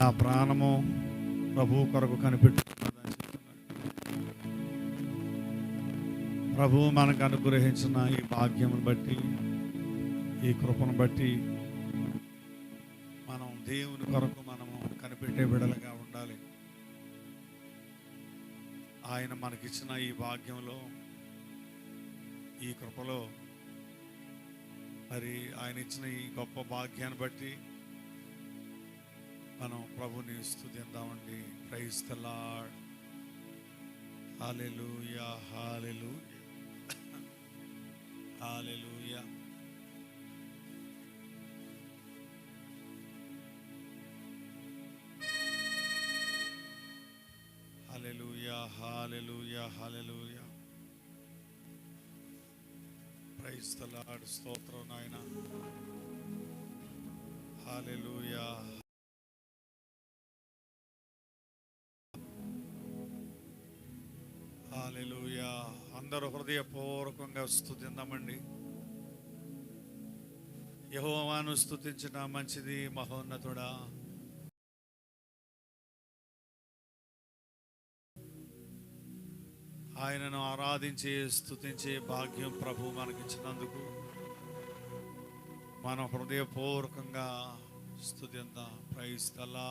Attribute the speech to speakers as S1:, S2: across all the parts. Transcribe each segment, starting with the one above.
S1: నా ప్రాణము ప్రభు కొరకు కనిపెట్టుకున్నదని ప్రభు మనకు అనుగ్రహించిన ఈ భాగ్యమును బట్టి ఈ కృపను బట్టి మనం దేవుని కొరకు మనము కనిపెట్టే బిడలుగా ఉండాలి. ఆయన మనకిచ్చిన ఈ భాగ్యంలో ఈ కృపలో మరి ఆయన ఇచ్చిన ఈ గొప్ప భాగ్యాన్ని బట్టి మనం ప్రభుని స్తుతిద్దామండి praise the hallelujah hallelujah hallelujah hallelujah hallelujah hallelujah praise స్తోత్రం నాయన హాలెలుయా అందరూ హృదయపూర్వకంగా స్థుతిందామండి యహోవాను స్థుతించిన మంచిది మహోన్నతుడా. ఆయనను ఆరాధించి స్థుతించే భాగ్యం ప్రభు మనకిచ్చినందుకు మనం హృదయపూర్వకంగా స్తుతిందాం. ప్రైస్తలా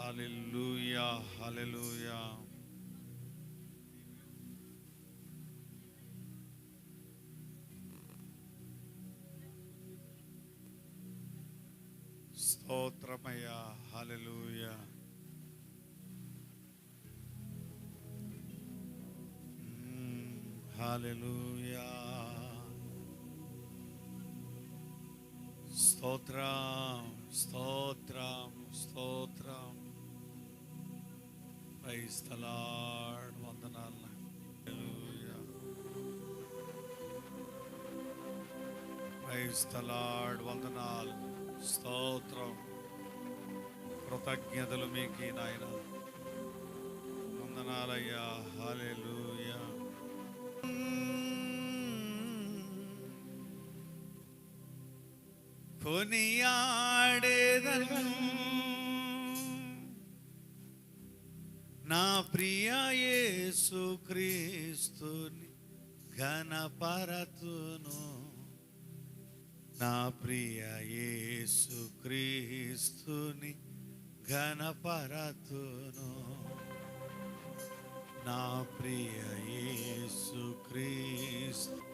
S1: హలెలుయా హలెలుయా స్తోత్రమయ్యా. హల్లెలూయా. మ్మ్, స్తోత్రం స్తోత్రం స్తోత్రం. ప్రైజ్ ద లార్డ్ వందనాలు. హల్లెలూయా. వందనాలు. స్తోత్రం. కృతజ్ఞతలు మీకు నాయన. వందనాలయ్యా. హాలేలుయా కొనియాడేదను. నా ప్రియ యేసు క్రీస్తుని ఘనపరతును నా ప్రియ యేసు క్రీస్తుని ఘనపరతును. నా ప్రియ యేసు క్రీస్తు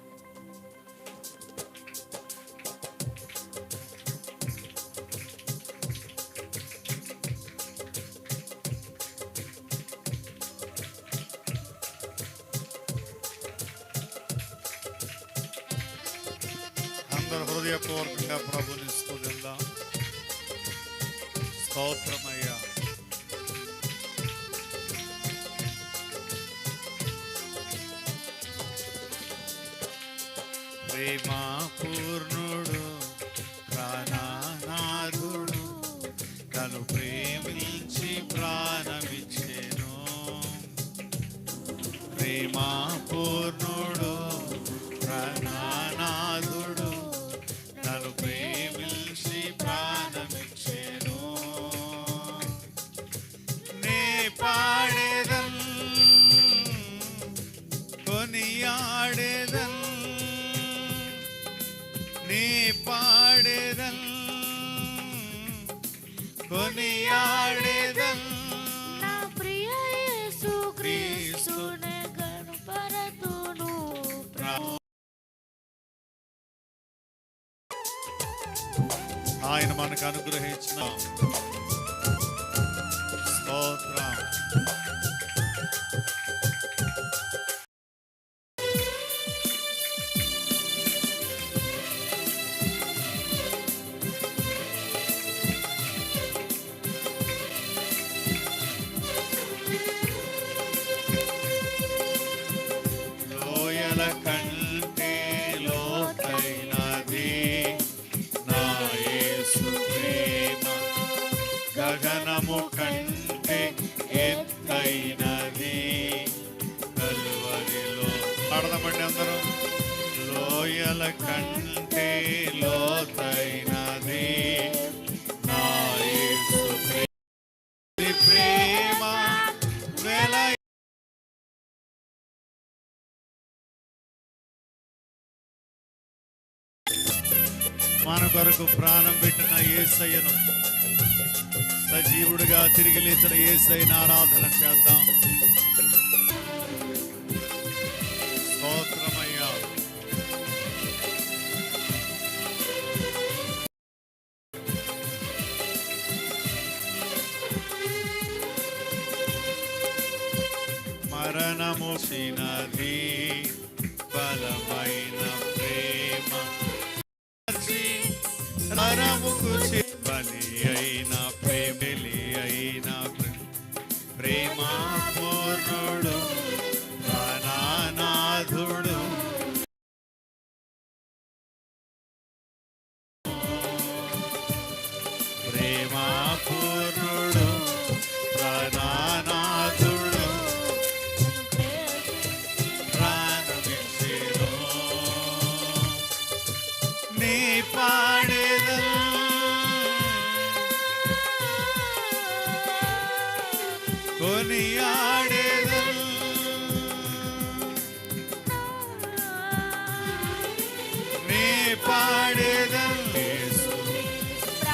S1: అందరు హృదయపూర్వకంగా ప్రభుని స్తుతిద్దాం స్తోత్రమయ్యా ప్రేమా పూర్ణుడు ప్రాణనాథుడు నన్ను ప్రేమించి ప్రాణమిచ్చేను ప్రేమా పూర్ణుడు స్తోత్రం కంటే ప్రేమ మన కొరకు ప్రాణం పెట్టిన ఏసయ్యను సజీవుడిగా తిరిగి లేచిన ఏసైన ఆరాధన చేద్దాం. మరణముసినది బలమైన ప్రేమ. బలము బలి. కొనియాడేదు. నీ పాడేదన్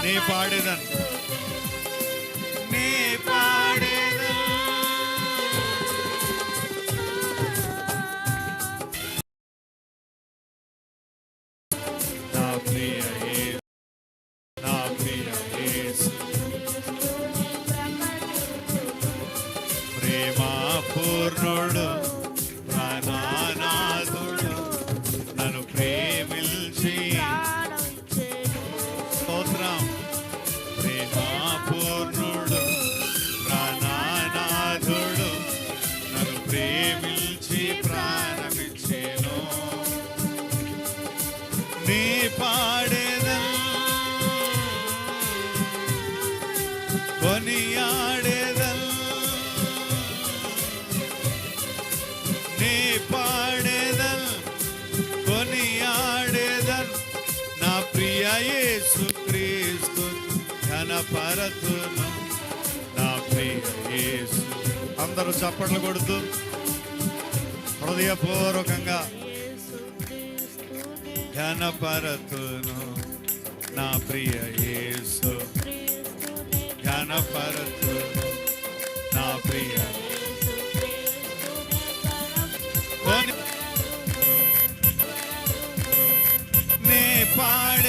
S1: నీ పాడేదన్ నీ పాడే నా అందరూ చప్పట్లు కొడుతూ హృదయపూర్వకంగా ఘనపరతును నా ప్రియ యేసు. ఘనపరతు నా ప్రియ నే పాడ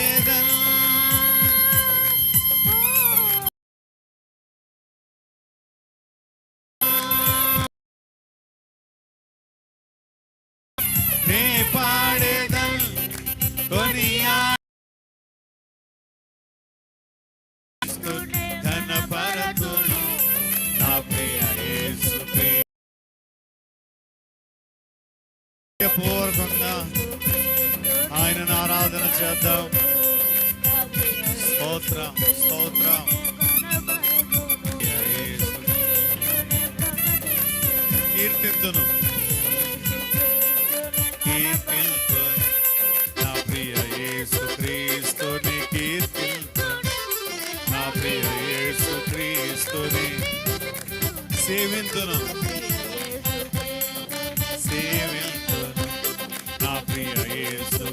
S1: హృదయపూర్వకంగా ఆయనను ఆరాధన చేద్దాం. స్తోత్రం స్తోత్రం. కీర్తిద్దును. కీర్తిద్దు నా ప్రియ యేసు క్రీస్తుని కీర్తిద్దు నా ప్రియ యేసు క్రీస్తుని సేవింతును.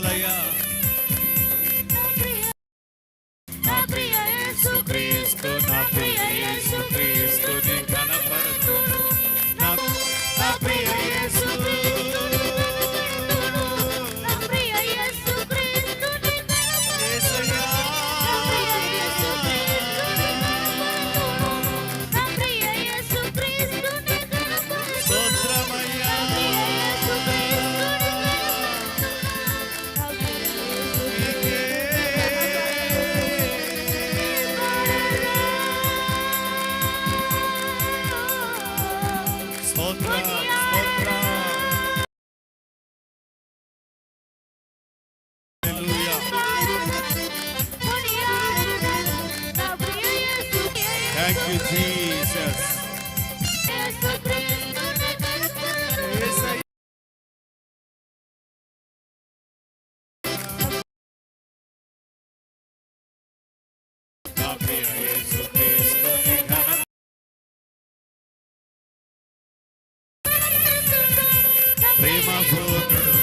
S1: ಶ್ರೀರಾಮಚಂದ್ರಾಲಯ Africa.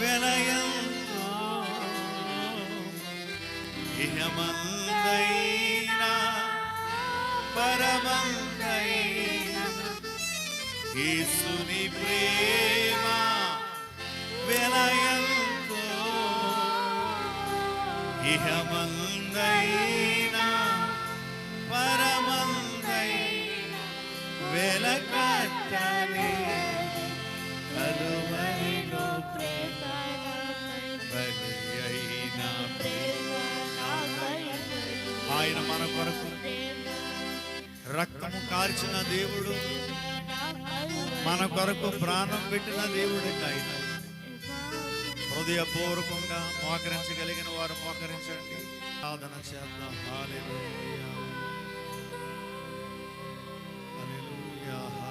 S1: విలయం ఇహమందైనా పరమందైనా యేసుని ప్రేమ విలయంతో ఇహమందైనా పరమందైనా వెలగ రక్తము కాల్చిన దేవుడు. మన కొరకు ప్రాణం పెట్టిన దేవుడు ఆయన. హృదయపూర్వకంగా మోకరించగలిగిన వారు మోకరించండి. సాధన చేద్దాం. హాలేలుయా హాలేలుయా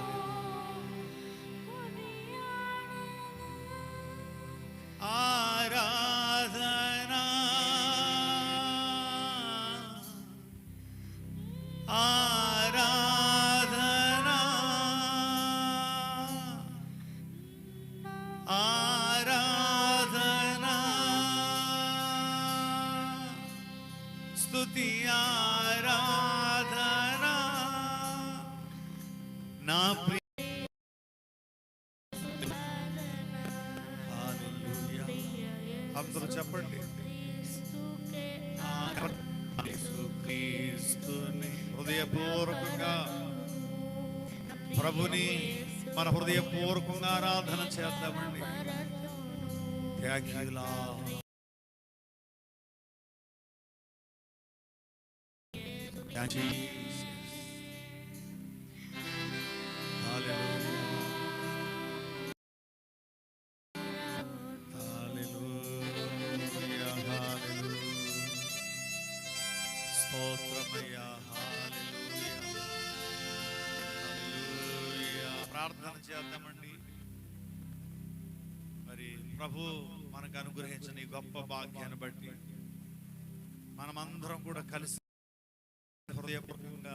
S1: స్థుతి ఆరాధనా నా ప్రియ అందరూ చెప్పండి. హృదయపూర్వకంగా ప్రభుని మన హృదయపూర్వకంగా ఆరాధన చేద్దామండి. థ్యాంక్ యూ ప్రార్థన చేద్దామండి. మరి ప్రభు మనకు అనుగ్రహించిన ఈ గొప్ప భాగ్యాన్ని బట్టి మనమందరం కూడా కలిసి హృదయపూర్వకంగా